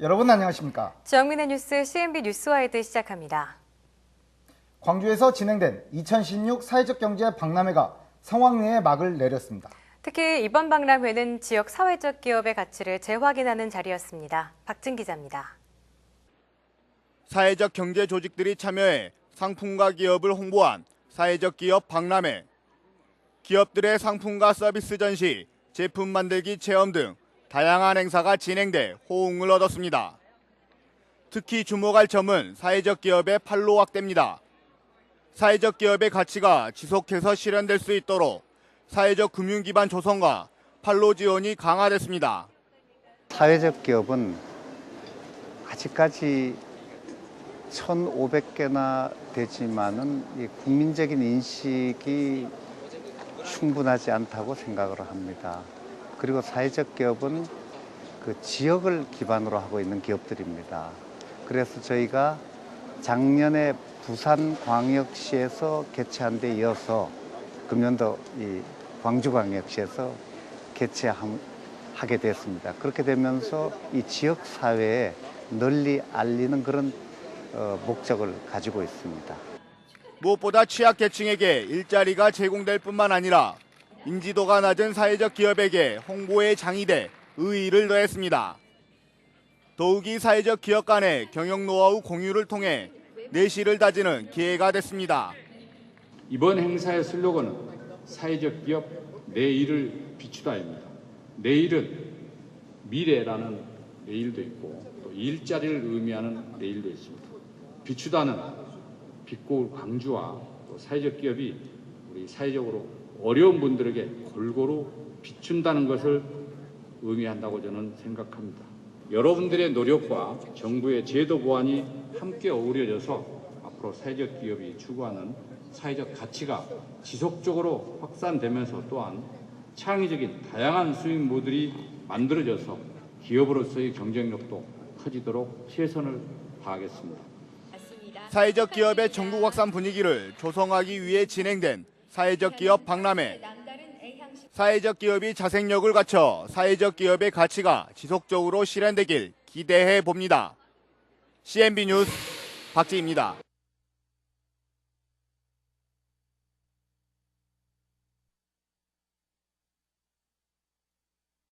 여러분 안녕하십니까? 지역민의 뉴스 CNB 뉴스와이드 시작합니다. 광주에서 진행된 2016 사회적 경제 박람회가 성황리에 막을 내렸습니다. 특히 이번 박람회는 지역 사회적 기업의 가치를 재확인하는 자리였습니다. 박진 기자입니다. 사회적 경제 조직들이 참여해 상품과 기업을 홍보한 사회적 기업 박람회. 기업들의 상품과 서비스 전시, 제품 만들기 체험 등 다양한 행사가 진행돼 호응을 얻었습니다. 특히 주목할 점은 사회적 기업의 판로 확대입니다. 사회적 기업의 가치가 지속해서 실현될 수 있도록 사회적 금융 기반 조성과 판로 지원이 강화됐습니다. 사회적 기업은 아직까지 1,500개나 되지만은 이 국민적인 인식이 충분하지 않다고 생각을 합니다. 그리고 사회적 기업은 그 지역을 기반으로 하고 있는 기업들입니다. 그래서 저희가 작년에 부산 광역시에서 개최한 데 이어서 금년도 이 광주 광역시에서 개최하게 됐습니다. 그렇게 되면서 이 지역 사회에 널리 알리는 그런 어, 목적을 가지고 있습니다. 무엇보다 취약계층에게 일자리가 제공될 뿐만 아니라 인지도가 낮은 사회적 기업에게 홍보의 장이 돼 의의를 더했습니다. 더욱이 사회적 기업 간의 경영 노하우 공유를 통해 내실을 다지는 기회가 됐습니다. 이번 행사의 슬로건은 사회적 기업 내일을 비추다입니다. 내일은 미래라는 내일도 있고 또 일자리를 의미하는 내일도 있습니다. 비추다는 빛고울 광주와 또 사회적 기업이 우리 사회적으로 어려운 분들에게 골고루 비춘다는 것을 의미한다고 저는 생각합니다. 여러분들의 노력과 정부의 제도 보완이 함께 어우러져서 앞으로 사회적 기업이 추구하는 사회적 가치가 지속적으로 확산되면서 또한 창의적인 다양한 수익 모델이 만들어져서 기업으로서의 경쟁력도 커지도록 최선을 다하겠습니다. 사회적 기업의 전국 확산 분위기를 조성하기 위해 진행된 사회적 기업 박람회. 사회적 기업이 자생력을 갖춰 사회적 기업의 가치가 지속적으로 실현되길 기대해 봅니다. CNB 뉴스 박지입니다.